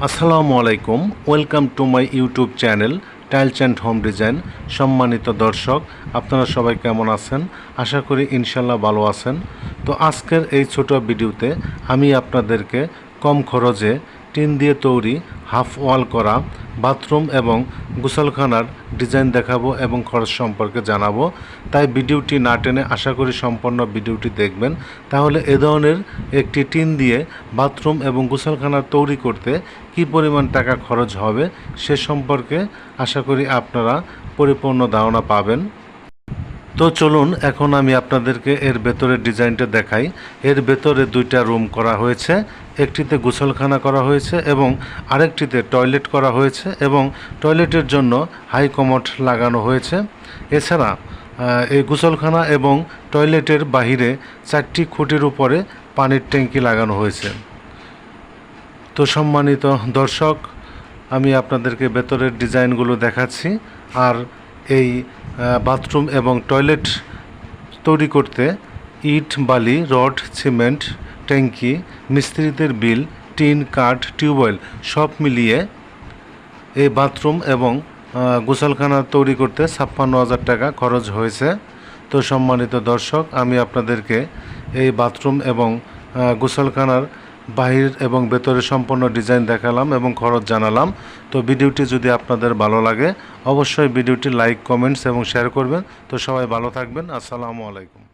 আসসালামু আলাইকুম, welcome to my YouTube channel tiles and home design. সম্মানিত দর্শক, আপনারা সবাই কেমন আছেন? আশা করি ইনশাল্লাহ ভালো আছেন। তো আজকের এই ছোট ভিডিওতে আমি আপনাদেরকে কম খরচে টিন দিয়ে তৈরি হাফ ওয়াল করা বাথরুম এবং গোসলখানার ডিজাইন দেখাবো এবং খরচ সম্পর্কে জানাব। তাই ভিডিওটি না টেনে আশা করি সম্পূর্ণ ভিডিওটি দেখবেন। তাহলে এ ধরনের একটি টিন দিয়ে বাথরুম এবং গোসলখানা তৈরি করতে কী পরিমাণ টাকা খরচ হবে সে সম্পর্কে আশা করি আপনারা পরিপূর্ণ ধারণা পাবেন। তো চলুন, এখন আমি আপনাদেরকে এর ভেতরের ডিজাইনটা দেখাই। এর ভেতরে দুইটা রুম করা হয়েছে, একটিতে গোসলখানা করা হয়েছে এবং আরেকটিতে টয়লেট করা হয়েছে এবং টয়লেটের জন্য হাই কমোড লাগানো হয়েছে। এছাড়া এই গোসলখানা এবং টয়লেটের বাহিরে চারটি খুঁটির উপরে পানির ট্যাঙ্কি লাগানো হয়েছে। তো সম্মানিত দর্শক, আমি আপনাদেরকে ভেতরের ডিজাইনগুলো দেখাচ্ছি। আর এই বাথরুম এবং টয়লেট তৈরি করতে ইট, বালি, রড, সিমেন্ট, ট্যাঙ্কি, মিস্ত্রিদের বিল, টিন, কাঠ টিউবওয়েল সব মিলিয়ে এই বাথরুম এবং গোসলখানা তৈরি করতে ছাপ্পান্ন হাজার টাকা খরচ হয়েছে। তো সম্মানিত দর্শক, আমি আপনাদেরকে এই বাথরুম এবং গোসলখানার বাহির এবং ভেতরে সম্পূর্ণ ডিজাইন দেখালাম এবং খরচ জানালাম। তো ভিডিওটি যদি আপনাদের ভালো লাগে, অবশ্যই ভিডিওটি লাইক, কমেন্টস এবং শেয়ার করবেন। তো সবাই ভালো থাকবেন। আসসালামু আলাইকুম।